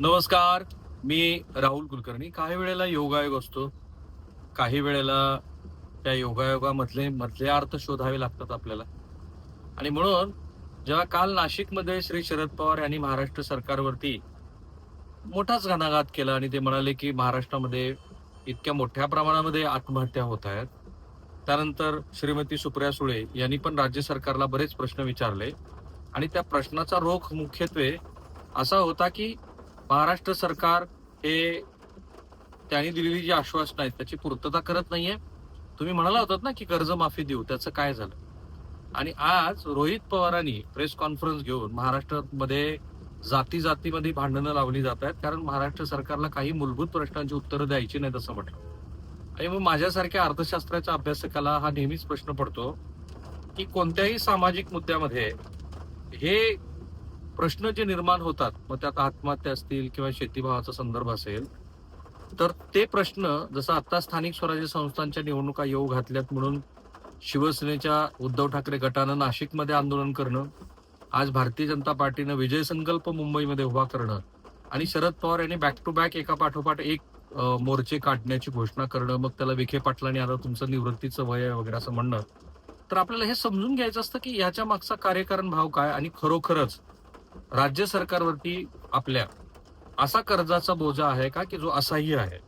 नमस्कार मी राहुल कुलकर्णी. काही वेळेला योगायोग असतो. काही वेळेला त्या योगायोगामधले मधले अर्थ शोधावे लागतात आपल्याला. आणि म्हणून जेव्हा काल नाशिकमध्ये श्री शरद पवार यांनी महाराष्ट्र सरकारवरती मोठाच घणाघात केला आणि ते म्हणाले की महाराष्ट्रामध्ये इतक्या मोठ्या प्रमाणामध्ये आत्महत्या होत आहेत. त्यानंतर श्रीमती सुप्रिया सुळे यांनी पण राज्य सरकारला बरेच प्रश्न विचारले. आणि त्या प्रश्नाचा रोख मुख्यत्वे असा होता की महाराष्ट्र सरकार हे त्यांनी दिलेली जी आश्वासनं आहेत त्याची पूर्तता करत नाहीये. तुम्ही म्हणाला होतात ना की कर्जमाफी देऊ त्याचं काय झालं? आणि आज रोहित पवारांनी प्रेस कॉन्फरन्स घेऊन महाराष्ट्रामध्ये जाती जातीमध्ये भांडणं लावली जात आहेत कारण महाराष्ट्र सरकारला काही मूलभूत प्रश्नांची उत्तरं द्यायची नाहीत असं म्हटलं. आणि मग माझ्यासारख्या अर्थशास्त्राच्या अभ्यासकाला हा नेहमीच प्रश्न पडतो की कोणत्याही सामाजिक मुद्द्यामध्ये हे प्रश्न जे निर्माण होतात मग त्यात आत्महत्या असतील किंवा शेतीभावाचा संदर्भ असेल तर ते प्रश्न जसं आता स्थानिक स्वराज्य संस्थांच्या निवडणुका येऊ घातल्यात म्हणून शिवसेनेच्या उद्धव ठाकरे गटानं नाशिकमध्ये आंदोलन करणं आज भारतीय जनता पार्टीनं विजय संकल्प मुंबईमध्ये उभा करणं आणि शरद पवार यांनी बॅक टू बॅक एका पाठोपाठ एक मोर्चे काढण्याची घोषणा करणं मग त्याला विखे पाटलांनी आता तुमचं निवृत्तीचं वय आहे वगैरे असं म्हणणं. तर आपल्याला हे समजून घ्यायचं असतं की याच्या मागचा कार्यकारण भाव काय आणि खरोखरच राज्य सरकारवरती आपल्या असा कर्जाचा बोजा आहे का की जो असह्य आहे?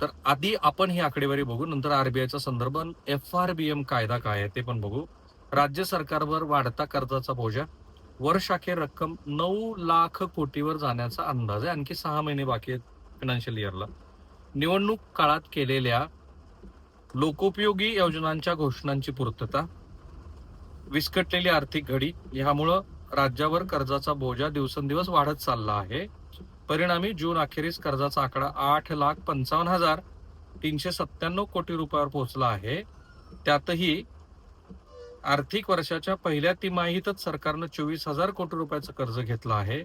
तर आधी आपण ही आकडेवारी बघू नंतर आरबीआयचा संदर्भ एफ आर बी एम कायदा काय आहे ते पण बघू. राज्य सरकारवर वाढता कर्जाचा बोजा वर्षाखेर रक्कम नऊ लाख कोटीवर जाण्याचा अंदाज आहे आणखी सहा महिने बाकी आहेत फिनान्शियल इयरला निवडणूक काळात केलेल्या लोकोपयोगी योजनांच्या घोषणांची पूर्तता विस्कटलेली आर्थिक घडी ह्यामुळं राज्यावर कर्जाचा बोजा दिवसेंदिवस वाढत चालला आहे. परिणामी जून अखेरीस कर्जाचा आकडा आठ लाख पंचावन्न हजार तीनशे सत्त्याण्णव कोटी रुपयावर पोहोचला आहे. त्यातही आर्थिक वर्षाच्या पहिल्या तिमाहीतच सरकारनं चोवीस हजार कोटी रुपयाचं कर्ज घेतलं आहे.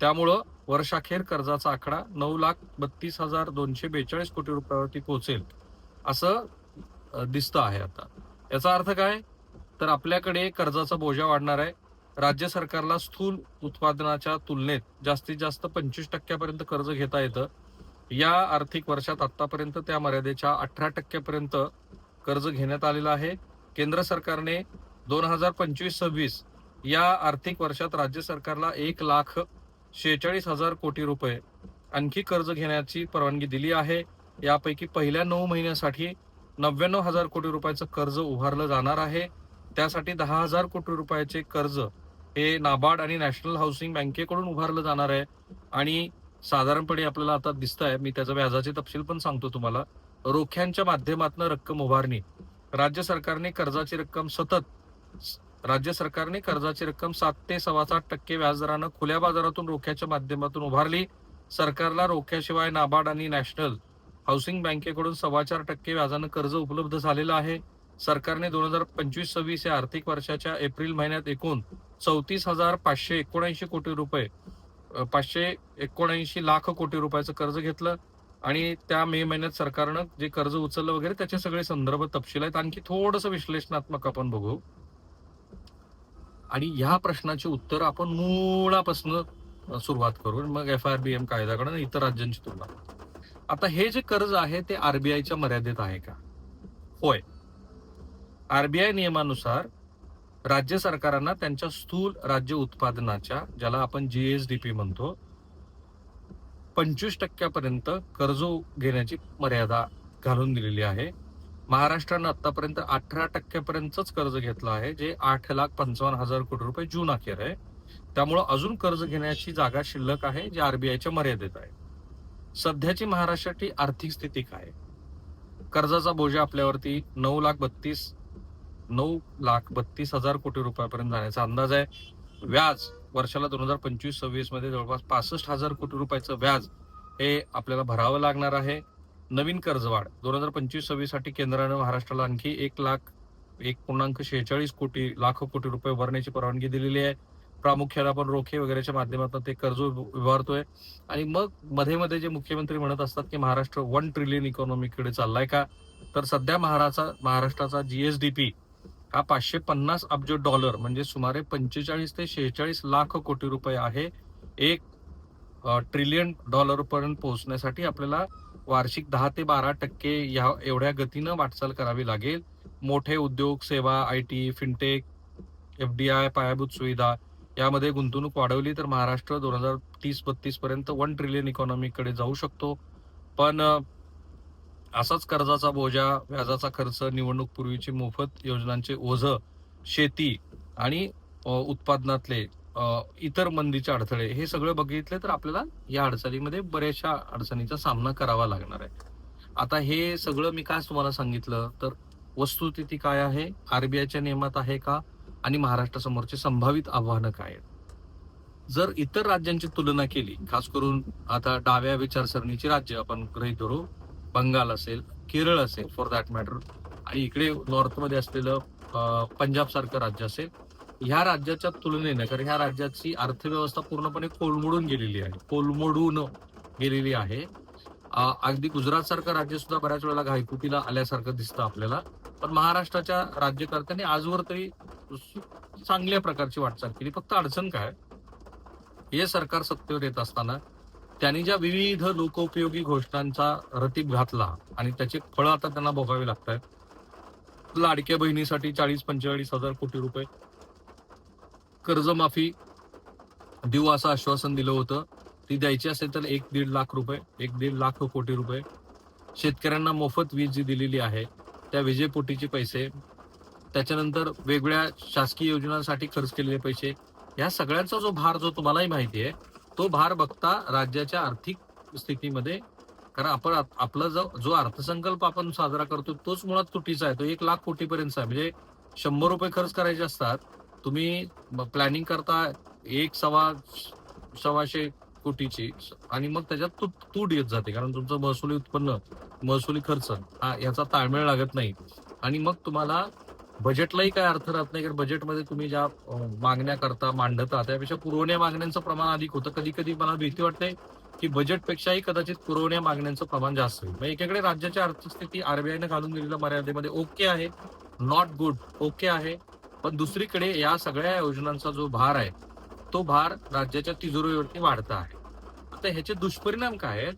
त्यामुळं वर्षाखेर कर्जाचा आकडा नऊ लाख बत्तीस हजार दोनशे बेचाळीस कोटी रुपयावरती पोहोचेल असं दिसतं आहे आता. याचा अर्थ काय? तर आपल्याकडे कर्जाचा बोजा वाढणार आहे. राज्य सरकारला स्थूल उत्पादनाच्या तुलनेत जास्तीत जास्त पंचवीस टक्क्यापर्यंत कर्ज घेता येतं. या आर्थिक वर्षात आतापर्यंत त्या मर्यादेच्या अठरा टक्क्यापर्यंत कर्ज घेण्यात आलेलं आहे. केंद्र सरकारने दोन हजार पंचवीस सव्वीस या आर्थिक वर्षात राज्य सरकारला एक लाख शेहेचाळीस हजार कोटी रुपये आणखी कर्ज घेण्याची परवानगी दिली आहे. यापैकी पहिल्या नऊ महिन्यासाठी नव्याण्णव हजार कोटी रुपयाचं कर्ज उभारलं जाणार आहे. त्यासाठी दहा हजार कोटी रुपयाचे कर्ज हे नाबार्ड आणि नॅशनल हाऊसिंग बँकेकडून उभारलं जाणार आहे. आणि साधारणपणे आपल्याला आता दिसत आहे मी त्याचा व्याजाचे तपशील पण सांगतो तुम्हाला. रोख्यांच्या माध्यमातून रक्कम उभारणी. राज्य सरकारने कर्जाची रक्कम सतत राज्य सरकारने कर्जाची रक्कम सात ते सव्वा सात टक्के व्याजदरानं खुल्या बाजारातून रोख्याच्या माध्यमातून उभारली. सरकारला रोख्याशिवाय नाबार्ड आणि नॅशनल हाऊसिंग बँकेकडून सव्वा चार टक्के व्याजानं कर्ज उपलब्ध झालेलं आहे. सरकारने दोन हजार पंचवीस सव्वीस या आर्थिक वर्षाच्या एप्रिल महिन्यात एकूण चौतीस हजार पाचशे एकोणऐंशी कोटी रुपये पाचशे एकोणऐंशी लाख कोटी रुपयाचं कर्ज घेतलं आणि त्या मे महिन्यात सरकारनं जे कर्ज उचललं वगैरे त्याचे सगळे संदर्भ तपशील आहेत. आणखी थोडस विश्लेषणात्मक आपण बघू. आणि ह्या प्रश्नाचे उत्तर आपण मुळापासून सुरुवात करू मग एफ आर बी एम कायद्याकडे आणि इतर राज्यांची तुलना. आता हे जे कर्ज आहे ते आरबीआयच्या मर्यादेत आहे का? होय. आरबीआय नियमानुसार राज्य सरकारांना त्यांच्या स्थूल राज्य उत्पादनाच्या ज्याला आपण जीएसडीपी म्हणतो पंचवीस टक्क्यापर्यंत कर्ज घेण्याची मर्यादा घालून दिलेली आहे. महाराष्ट्रानं आतापर्यंत अठरा टक्क्यापर्यंतच कर्ज घेतलं आहे जे आठ लाख पंचावन्न हजार कोटी रुपये जून अखेर आहे. त्यामुळं अजून कर्ज घेण्याची जागा शिल्लक आहे जी आरबीआयच्या मर्यादेत आहे. सध्याची महाराष्ट्राची आर्थिक स्थिती काय? कर्जाचा बोजा आपल्यावरती नऊ लाख बत्तीस नऊ लाख बत्तीस हजार कोटी रुपयापर्यंत जाण्याचा अंदाज आहे. व्याज वर्षाला दोन हजार पंचवीस सव्वीसमध्ये जवळपास पासष्ट हजार कोटी रुपयाचं व्याज हे आपल्याला भरावं लागणार आहे. नवीन कर्जवाढ दोन हजार पंचवीस सव्वीससाठी केंद्रानं महाराष्ट्राला आणखी एक लाख एक पूर्णांक शेहेचाळीस कोटी लाख कोटी रुपये उभारण्याची परवानगी दिलेली आहे. प्रामुख्याने आपण रोखे वगैरेच्या माध्यमातून ते कर्ज उभ- उभारतोय. आणि मग मध्ये मध्ये जे मुख्यमंत्री म्हणत असतात की महाराष्ट्र वन ट्रिलियन इकॉनॉमीकडे चाललाय का? तर सध्या महाराचा महाराष्ट्राचा जीएसडीपी हा पाचशे पन्नास अब्ज डॉलर म्हणजे सुमारे पंचेचाळीस ते शेहेचाळीस लाख कोटी रुपये आहे एक ट्रिलियन डॉलरपर्यंत पोहोचण्यासाठी आपल्याला वार्षिक दहा ते बारा टक्के ह्या एवढ्या गतीनं वाटचाल करावी लागेल. मोठे उद्योग सेवा I T fintech F D I पायाभूत सुविधा यामध्ये गुंतवणूक वाढवली तर महाराष्ट्र दोन हजार तीस बत्तीस पर्यंत वन ट्रिलियन इकॉनॉमीकडे जाऊ शकतो. पण असाच कर्जाचा बोजा व्याजाचा खर्च निवडणूक पूर्वीची मोफत योजनांचे ओझ शेती आणि उत्पादनातले इतर मंदीचे अडथळे हे सगळं बघितले तर आपल्याला या अडचणीमध्ये बऱ्याचशा अडचणीचा सामना करावा लागणार आहे. आता हे सगळं मी काय तुम्हाला सांगितलं? तर वस्तुस्थिती काय आहे? आरबीआयच्या नियमात आहे का? आणि महाराष्ट्रासमोरचे संभावित आव्हानं काय आहेत? जर इतर राज्यांची तुलना केली खास करून आता डाव्या विचारसरणीची राज्य आपण गृहीत धरू बंगाल असेल केरळ असेल फॉर दॅट मॅटर आणि इकडे नॉर्थमध्ये असलेलं पंजाब सारखं राज्य असेल ह्या राज्याच्या तुलनेनं कारण ह्या राज्याची अर्थव्यवस्था पूर्णपणे कोलमोडून गेलेली आहे कोलमोडून गेलेली आहे. अगदी गुजरात सारखं राज्य सुद्धा बऱ्याच वेळेला घायकुटीला आल्यासारखं दिसतं आपल्याला पण महाराष्ट्राच्या राज्यकर्त्यांनी आजवर तरी चांगल्या प्रकारची वाटचाल केली. फक्त अडचण काय? हे सरकार सत्तेवर येत असताना त्यांनी ज्या विविध लोकोपयोगी घोषणांचा रतीब घातला आणि त्याचे फळं आता त्यांना भोगावे लागत आहेत लाडक्या बहिणीसाठी चाळीस पंचेचाळीस हजार कोटी रुपये. कर्जमाफी देऊ असं आश्वासन दिलं होतं. ती द्यायची असेल तर एक दीड लाख रुपये एक दीड लाख कोटी रुपये. शेतकऱ्यांना मोफत वीज जी दिलेली आहे त्या विजेपोटीचे पैसे. त्याच्यानंतर वेगवेगळ्या शासकीय योजनांसाठी खर्च केलेले पैसे. या सगळ्यांचा जो भार जो तुम्हालाही माहिती आहे तो भार बघता राज्याच्या आर्थिक स्थितीमध्ये कारण आपण आपला जो जो अर्थसंकल्प आपण साजरा करतो तोच मुळात तुटीचा आहे. तो एक लाख कोटीपर्यंतचा आहे. म्हणजे शंभर रुपये खर्च करायचे असतात तुम्ही प्लॅनिंग करता एक सव्वा सव्वाशे कोटीची आणि मग त्याच्यात तू तूट येत जाते. कारण तुमचं महसुली उत्पन्न महसुली खर्च हा याचा ताळमेळ लागत नाही. आणि मग तुम्हाला बजेटलाही काय अर्थ राहत नाही कारण बजेटमध्ये तुम्ही ज्या मागण्या करता मांडता त्यापेक्षा पुरवण्या मागण्यांचं प्रमाण अधिक होतं. कधी कधी मला भीती वाटते की बजेटपेक्षाही कदाचित पुरवण्या मागण्यांचं प्रमाण जास्त होईल. मग एकीकडे राज्याची आर्थिक स्थिती आरबीआयनं घालून दिलेल्या मर्यादेमध्ये ओके आहे नॉट गुड ओके आहे. पण दुसरीकडे या सगळ्या योजनांचा जो भार आहे तो भार राज्याच्या तिजोरीवरती वाढता आहे. आता ह्याचे दुष्परिणाम काय आहेत?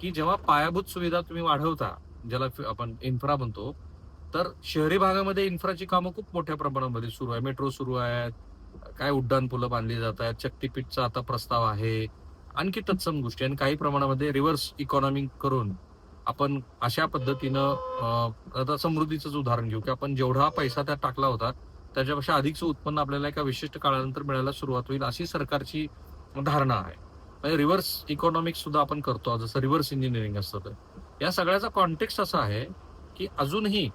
की जेव्हा पायाभूत सुविधा तुम्ही वाढवता ज्याला आपण इन्फ्रा म्हणतो तर शहरी भागामध्ये इन्फ्राची कामं खूप मोठ्या प्रमाणामध्ये सुरू आहे. मेट्रो सुरू आहेत काय उड्डाण पुलं बांधली जात आहेत शक्तीपीठचा आता प्रस्ताव आहे आणखी तत्सम गोष्टी आणि काही प्रमाणामध्ये रिव्हर्स इकॉनॉमी करून आपण अशा पद्धतीनं आता समृद्धीचंच उदाहरण घेऊ की आपण जेवढा पैसा त्यात टाकला होता त्याच्यापेक्षा अधिकचं उत्पन्न आपल्याला एका विशिष्ट काळानंतर मिळायला सुरुवात होईल अशी सरकारची धारणा आहे. म्हणजे रिव्हर्स इकॉनॉमिक्स सुद्धा आपण करतो जसं रिव्हर्स इंजिनिअरिंग असतं तर या सगळ्याचा कॉन्टेक्स्ट असा आहे की अजूनही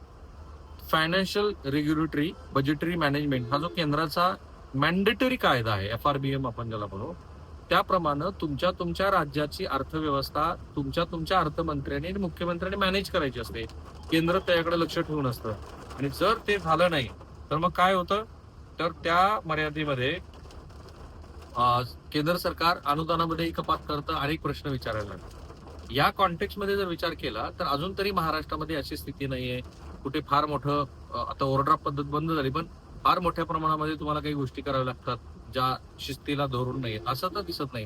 फायनान्शियल रेग्युलेटरी बजेटरी मॅनेजमेंट हा जो केंद्राचा मॅन्डेटरी कायदा आहे एफ आर बी एम आपण ज्याला म्हणू त्याप्रमाणे तुमच्या तुमच्या राज्याची अर्थव्यवस्था तुमच्या तुमच्या अर्थमंत्र्यांनी आणि मुख्यमंत्र्यांनी मॅनेज करायची असते. केंद्र त्याकडे लक्ष ठेवून असतं. आणि जर ते झालं नाही तर मग काय होतं? तर त्या मर्यादेमध्ये केंद्र सरकार अनुदानामध्येही कपात करतं अनेक प्रश्न विचारायला लागतात या कॉन्टेक्स्टमध्ये जर विचार केला तर अजून तरी महाराष्ट्रामध्ये अशी स्थिती नाहीये. कुठे फार मोठं आता ओव्हरड्राफ्ट पद्धत बंद झाली पण फार मोठ्या प्रमाणामध्ये तुम्हाला काही गोष्टी कराव्या लागतात ज्या शिस्तीला धरून नाही असं तर दिसत नाही.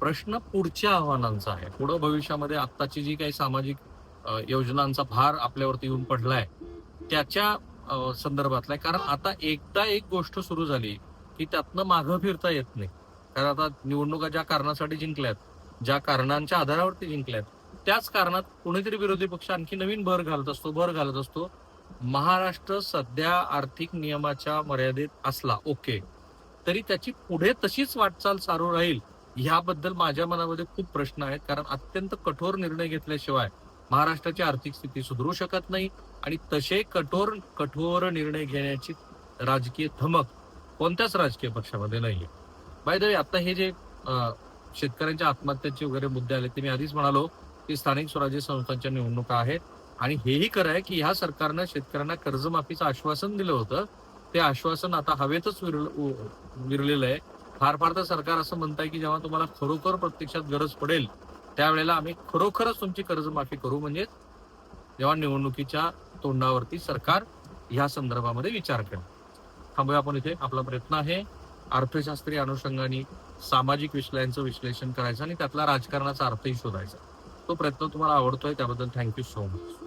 प्रश्न पुढच्या आव्हानांचा आहे. पुढं भविष्यामध्ये आत्ताची जी काही सामाजिक योजनांचा भार आपल्यावरती येऊन पडलाय त्याच्या संदर्भातला आहे. कारण आता एकदा एक गोष्ट सुरू झाली की त्यातनं मागं फिरता येत नाही. कारण आता निवडणुका ज्या कारणासाठी जिंकल्यात ज्या कारणांच्या आधारावरती जिंकल्यात त्याच कारणात कोणीतरी विरोधी पक्ष आणखी नवीन भर घालत असतो भर घालत असतो. महाराष्ट्र सध्या आर्थिक नियमाच्या मर्यादेत असला ओके. तरी त्याची पुढे तशीच वाटचाल चालू राहील ह्याबद्दल माझ्या मनामध्ये खूप प्रश्न आहेत. कारण अत्यंत कठोर निर्णय घेतल्याशिवाय महाराष्ट्राची आर्थिक स्थिती सुधरू शकत नाही आणि तसे कठोर कठोर निर्णय घेण्याची राजकीय धमक कोणत्याच राजकीय पक्षामध्ये नाहीये. बाय द वे आता हे जे शेतकऱ्यांच्या आत्महत्याचे वगैरे मुद्दे आले ते मी आधीच म्हणालो. ती स्थानिक स्वराज्य संस्थांच्या निवडणुका आहेत. आणि हेही खरं आहे की ह्या सरकारनं शेतकऱ्यांना कर्जमाफीचं आश्वासन दिलं होतं. ते आश्वासन आता हवेतच विरल विरलेलं आहे. फार फार तर सरकार असं म्हणताय की जेव्हा तुम्हाला खरोखर प्रत्यक्षात गरज पडेल त्यावेळेला आम्ही खरोखरच तुमची कर्जमाफी करू. म्हणजे जेव्हा निवडणुकीच्या तोंडावरती सरकार ह्या संदर्भामध्ये विचार करेल. थांबूया आपण इथे. आपला प्रयत्न आहे अर्थशास्त्रीय अनुषंगाने सामाजिक विषयांचं विश्लेषण करायचं आणि त्यातला राजकारणाचा अर्थही शोधायचा. तो प्रयत्न तुम्हाला आवडतोय त्याबद्दल थँक्यू सो मच